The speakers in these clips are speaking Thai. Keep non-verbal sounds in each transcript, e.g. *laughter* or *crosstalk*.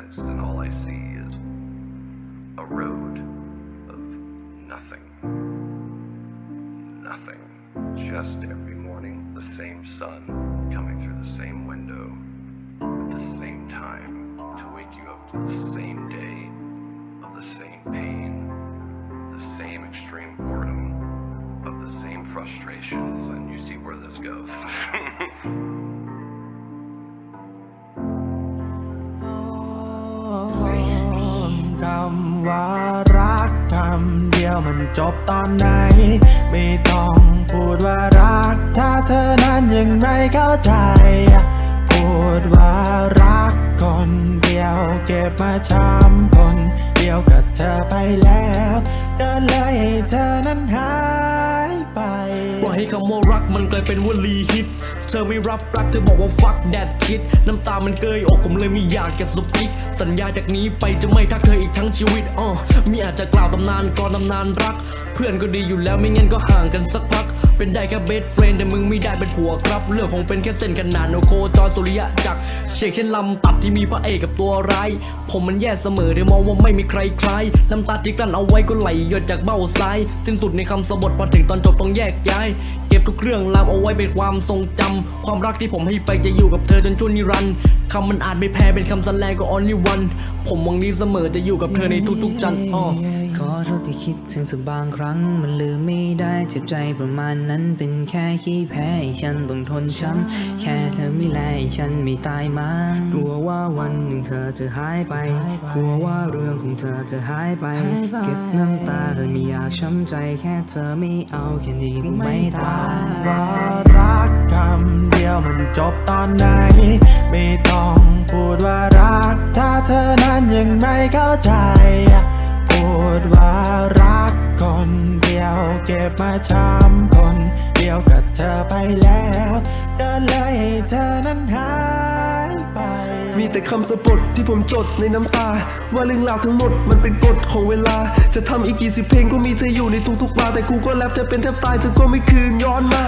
I'm and all I see is a road of nothing. Nothing. Just every morning, the same sun coming through the same window at the same time to wake you up to the same day of the same pain, the same extreme boredom, of the same frustrations, and you see where this goes. *laughs* ำว่ารักคำเดียวมันจบตอนไหน ไม่ต้องพูดว่ารัก ถ้าเธอนั้นยังไม่เข้าใจ พูดว่ารักคนเดียวเก็บมาช้ำคนเดียวกับเธอไปแล้ว ก็เลยให้เธอนั้นหายไปปล่อยให้คำว่ารักมันกลายเป็นวลีฮิต เธอไม่รับรักเธอบอกว่า fuck that shit น้ำตามันเกยอกผมเลยไม่อยากจะสปีกสัญญาจากนี้ไปจะไม่ทักเธออีกทั้งชีวิตอ้อมีอาจจะกล่าวตำนานก่อนตำนานรัก เพื่อนก็ดีอยู่แล้วไม่งั้นก็ห่างกันสักพัก เป็นได้แค่เบสเฟรนแต่มึงไม่ได้เป็นผัวครับ เรื่องคงเป็นแค่เส้นขนานโนโคจรสุริยะจากรเชกเช่นลำตับที่มีพระเอกกับตัวร้าย ผมมันแย่เสมอเดี๋ยวมองว่าไม่มีใครคล้ายน้ำตาที่กลั้นเอาไว้ก็ไหลหยดจากเบ้าซ้าย สิ้นสุดในคำสบทพอถึงตอนจบต้องแยกย้าย เก็บทุกเรื่องราวเอาไว้เป็นความทรงจำความรักที่ผมให้ไปจะอยู่กับเธอจนชั่วนิรันดร์คำมันอาจไม่แพ้เป็นคำสันแลงก็ only one ผมหวังนี้เสมอจะอยู่กับเธอในทุกๆจันทร์อ้อ ขอโทษที่คิดถึงสักบางครั้ง มันลืมไม่ได้เจ็บใจประมาณนั้นเป็นแค่ขี้แพ้ให้ฉันต้องทนช้ำแค่เธอไม่แลให้ฉันไม่ตายมันกลัวว่าวันหนึ่งเธอจะหายไป กลัวว่าเรื่องของเธอจะหายไป เก็บน้ำตาโดยไม่อยากช้ำใจแค่เธอไม่เอาแค่นี้ก็ไม่ตายว่ารักคำเดียวมันจบตอนไหน ไม่ต้องพูดว่ารัก ถ้าเธอนั้นยังไม่เข้าใจพู ดว่ารักคนเดียวเก็บมาช้ำคนเดียวกับเธอไปแล้วก็เลยให้เธอนั้นหายไป มีแต่คำสะบดที่ผมจดในน้ำตา ว่าเรื่องราวทั้งหมดมันเป็นกฎของเวลา จะทำอีกกี่สิบเพลงก็มีเธออยู่ในทุกๆบาร์แต่กูก็แรปจะเป็นแทบตายเธอก็ไม่คืนย้อนมา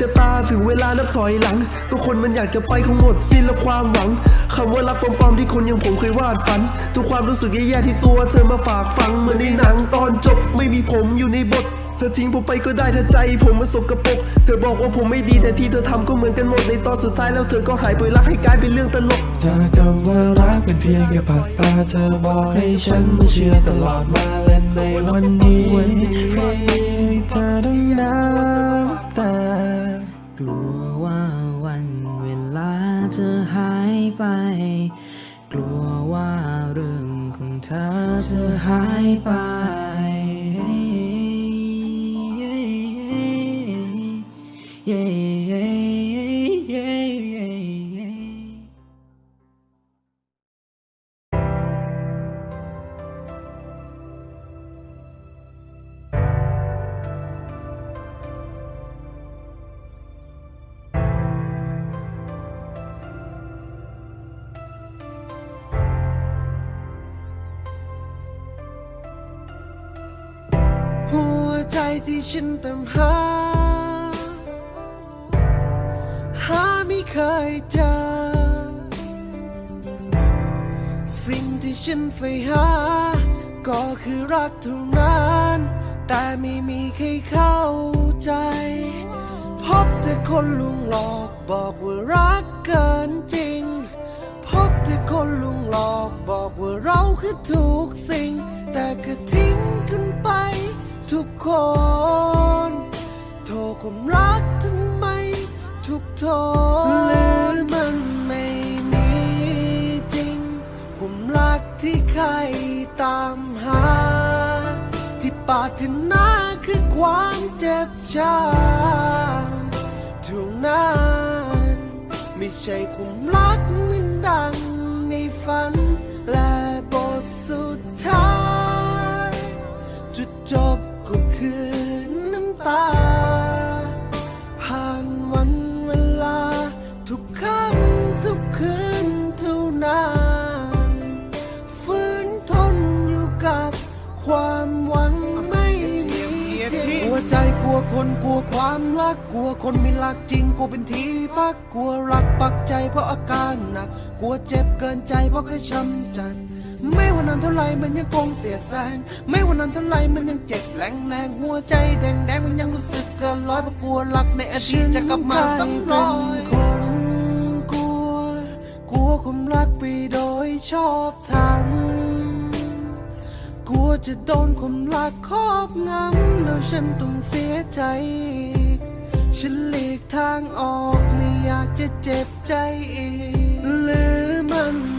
ชะตาถึงเวลานับถอยหลัง ทุกคนมันอยากจะไปคงหมดสิ้นและความหวังคำว่ารักปลอมๆที่คนอย่างผมเคยวาดฝัน ทุกความรู้สึกแย่ๆที่ตัวเธอมาฝากฟังเหมือนในหนังตอนจบไม่มีผมอยู่ในบทเธอทิ้งผมไปก็ได้ถ้าใจผมมาสกปรกเธอบอกว่าผมไม่ดีแต่ที่เธอทำก็เหมือนกันหมดในตอนสุดท้ายแล้วเธอก็หายไปรักให้กลายเป็นเรื่องตลกจากคำว่ารักเป็นเพียงแค่ผักตาเธอบอกให้ฉันเชื่อตลอดมาและในวันนี้วันนี้เธอต้องน้ำตา กลัวว่าวันเวลาจะหายไป กลัวว่าเรื่องของเธอจะหายไป หัวใจที่ฉันตามหา หาไม่เคยเจอ สิ่งที่ฉันใฝ่หา ก็คือรักเท่านั้น แต่ไม่มีใครเข้าใจ พบแต่คนลวงหลอกบอกว่ารักเกินจริง พบแต่คนลวงหลอกบอกว่าเราคือทุกสิ่ง แต่ก็ทิ้งกันไปทุก คน โทรความรักทำไมทุกโทษหรือมันไม่มีจริง ความรักที่ใครตามหา ที่ปรารถนาคือความเจ็บช้ำเท่านั้นไม่ใช่ความรักเหมันดังในฝันและบทสุดท้าย คือน้ำตา ผ่านวันเวลา ทุกค่ำทุกคืนเท่านั้นฝืนทนอยู่กับความหวังไม่มีจริงหัวใจกลัวคนกลัวความรักกลัวคนไม่รักจริงกลัวเป็นทีพักกลัวรักปักใจเพราะอาการหนัก กลัวเจ็บเกินใจเพราะแค่ช้ำใจ ไม่ว่านานเท่าไรมันยังคงเสียแสง ไม่ว่านานเท่าไรมันยังเจ็บแรงแรงหัวใจแดงแดงมันยังรู้สึกเกินร้อยเพราะกลัวรักในอดีตจะกลับมาซ้ำรอยคนกลัว กลัวความรักไปโดยชอบทำกลัวจะโดนความรักครอบงำแล้วฉันต้องเสียใจฉันหลีกทางออกไม่อยากจะเจ็บใจอีกหรือมัน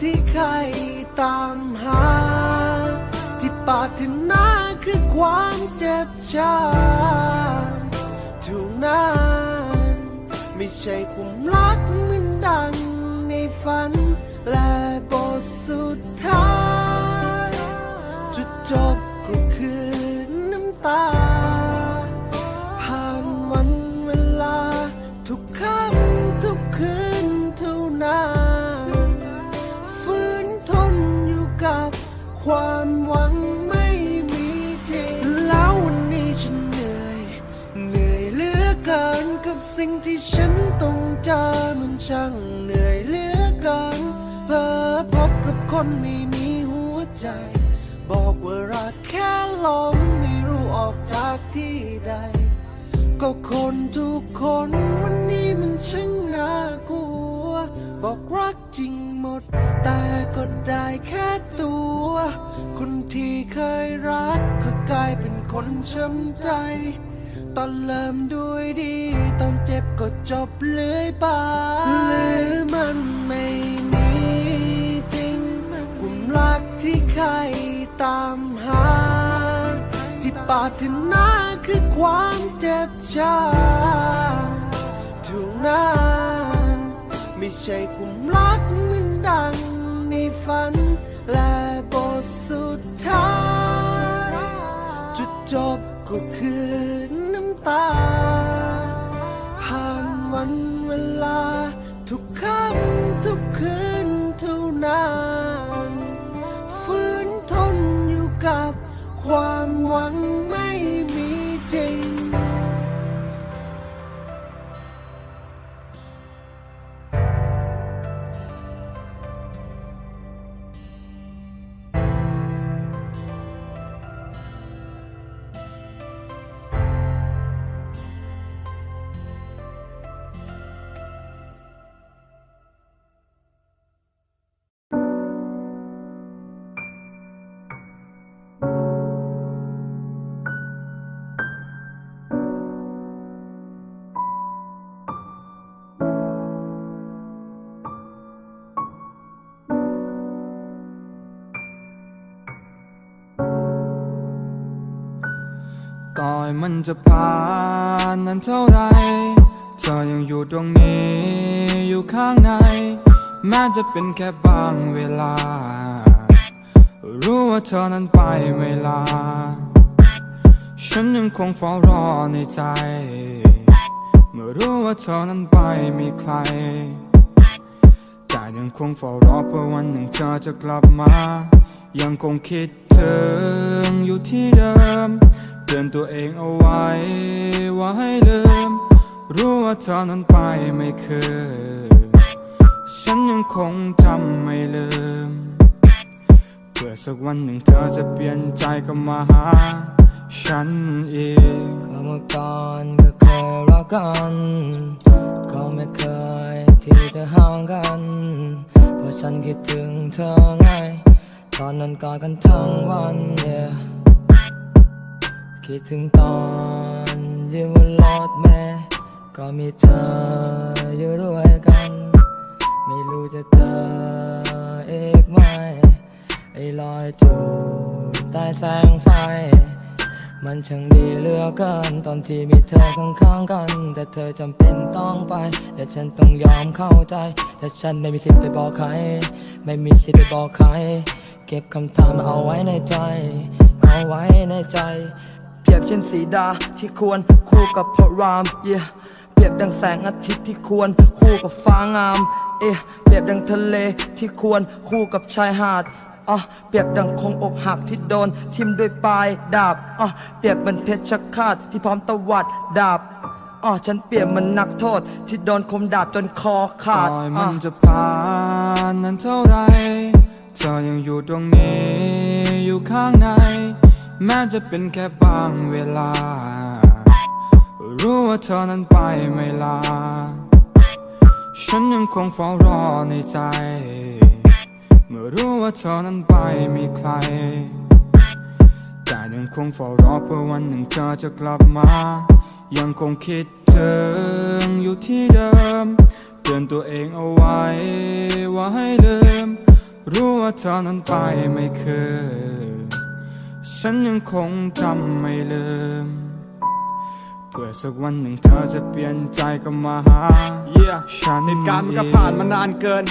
ที่ใครตามหา ที่ปรารถนาคือความเจ็บช้ำทุกนั้นไม่ใช่ความรักเหมันดังในฝัน และบทสุดท้าย จุดจบก็คือน้ำตา จอมันช่างเหนื่อยเหลือเกินเพ้อพบกับคนไม่มีหัวใจ บอกว่ารักแค่ลมไม่รู้ออกจากที่ใด ก็คนทุกคนวันนี้มันช่างน่ากลัว บอกรักจริงหมด แต่ก็ได้แค่ตัว คนที่เคยรักก็กลายเป็นคนช้ำใจ ตอนเริ่มด้วยดี ตอนเจ็บก็จบเลื่อยไปหรือมันไม่มีจริงความรักที่ใครตามหา ที่ปารถนาคือความเจ็บช้ำทุกนั้นไม่ใช่ความรักเหมันดังในฝัน และบทสุดท้ายจุดจบก็คือ ตา ผ่านวันเวลา ทุกค่ำทุกคืนเท่านานฝืนทนอยู่กับความหวัง ต่อยมันจะผ่านนั้นเท่าไร เธอยังอยู่ตรงนี้อยู่ข้างใน แม้จะเป็นแค่บางเวลา รู้ว่าเธอนั้นไปไม่ลา ฉันยังคงเฝ้ารอในใจ เมื่อรู้ว่าเธอนั้นไปมีใคร แต่ยังคงเฝ้ารอเพื่อวันหนึ่งเธอจะกลับมา ยังคงคิดถึงอยู่ที่เดิม เตือนตัวเองเอาไว้ว่าให้ลืม รู้ว่าเธอนั้นไปไม่คืนฉันยังคงจำไม่ลืม เพื่อสักวันหนึ่งเธอจะเปลี่ยนใจกลับมาหา ฉันอีกก็เมื่อก่อนก็เคยรักกันก็ไม่เคยที่จะห่างกันเพราะฉันคิดถึงเธอไงตอนนั้นกอดกันทั้งวัน yeah คิดถึงตอนยู่บนรถเมล์ก็มีเธออยู่ด้วยกัน ไม่รู้จะเจออีกไหมไอ้รอยจูบใต้แสงไฟ มันช่างดีเหลือเกินตอนที่มีเธอข้างๆกัน แต่เธอจำเป็นต้องไป แต่ฉันต้องยอมเข้าใจ แต่ฉันไม่มีสิทธิ์ไปบอกใคร ไม่มีสิทธิ์ไปบอกใคร เก็บคำถามเอาไว้ในใจ เอาไว้ในใจ เปรียบเช่นสีดาที่ควรคู่กับพระราม yeah เปรียบดังแสงอาทิตย์ที่ควรคู่กับฟ้างาม เอ๊ะเปรียบดังทะเลที่ควรคู่กับชายหาดอะเปรียบดังคงอกหักที่โดน ทิมด้วยปลายดาบอะเปรียบเหมันเพชรฆาตที่พร้อมตวัดดาบอะฉันเปรียบเหมันนักโทษ ที่โดนคมดาบจนคอขาดต่อยมันจะผ่านนั้นเท่าไรเธอยังอยู่ตรงนี้อยู่ข้างใน แม้จะเป็นแค่บางเวลา รู้ว่าเธอนั้นไปไม่ลา ฉันยังคงเฝ้ารอในใจ เมื่อรู้ว่าเธอนั้นไปมีใคร แต่ยังคงเฝ้ารอเพื่อวันหนึ่งเธอจะกลับมา ยังคงคิดถึงอยู่ที่เดิม เตือนตัวเองเอาไว้ว่าให้ลืม รู้ว่าเธอนั้นไปไม่คืน ฉันยังคงจำไม่ลืม เพื่อสักวันหนึ่งเธอจะเปลี่ยนใจก็มาหา Yeah ฉันเหตุการณ์มันก็เองผ่านมานานเกิน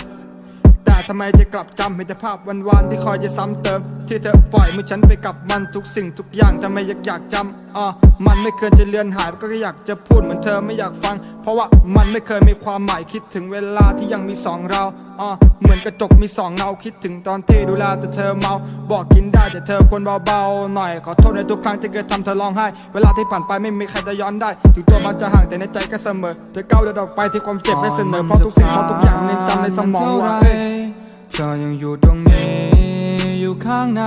แต่ทำไมจะกลับจำเห็นแต่ภาพวันๆที่คอยจะซ้ำเติม ที่เธอปล่อยมือฉันไปกับมันทุกสิ่งทุกอย่างทำไมอยากอยากจำอะมันไม่เคยจะเลือนหายก็แค่อยากจะพูดเหมือนเธอไม่อยากฟัง เพราะว่ามันไม่เคยมีความหมายคิดถึงเวลาที่ยังมีสองเราอะเหมือนกระจกมีสองเงาคิดถึงตอนที่ดูแลแต่เธอเมา บอกกินได้แต่เธอควรเบาๆหน่อยขอโทษในทุกครั้งที่เคยทำเธอร้องไห้ เวลาที่ผ่านไปไม่มีใครจะย้อนได้ ถึงตัวมันจะห่างแต่ในใจก็เสมอ เธอก้าวเดินออกไปที่ความเจ็บไม่เสนอเพราะทุกสิ่งเพราะทุกอย่างเน้นจำในสมองว่าเอ้ยเธอยังอยู่ตรงนี้ ข้างใน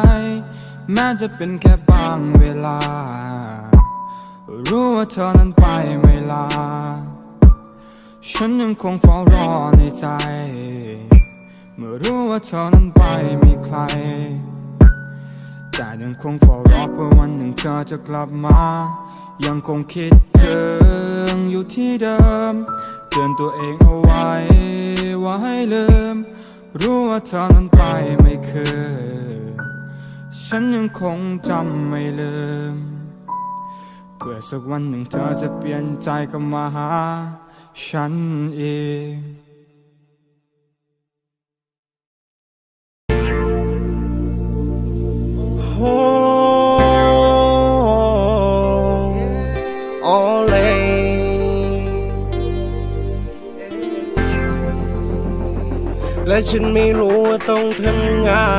แม้จะเป็นแค่บางเวลา รู้ว่าเธอนั้นไปไม่ลา ฉันยังคงเฝ้ารอในใจ เมื่อรู้ว่าเธอนั้นไปมีใคร แต่ยังคงเฝ้ารอเพื่อวันหนึ่งเธอจะกลับมา ยังคงคิดถึงอยู่ที่เดิม เตือนตัวเองเอาไว้ว่าให้ลืมรู้ว่าเธอนั้นไปไม่คืน ฉันยังคงจำไม่ลืม เพื่อสักวันหนึ่งเธอจะเปลี่ยนใจก็มาหาฉันเองโอ้โอเลและฉันไม่รู้ว่าต้องทำงาน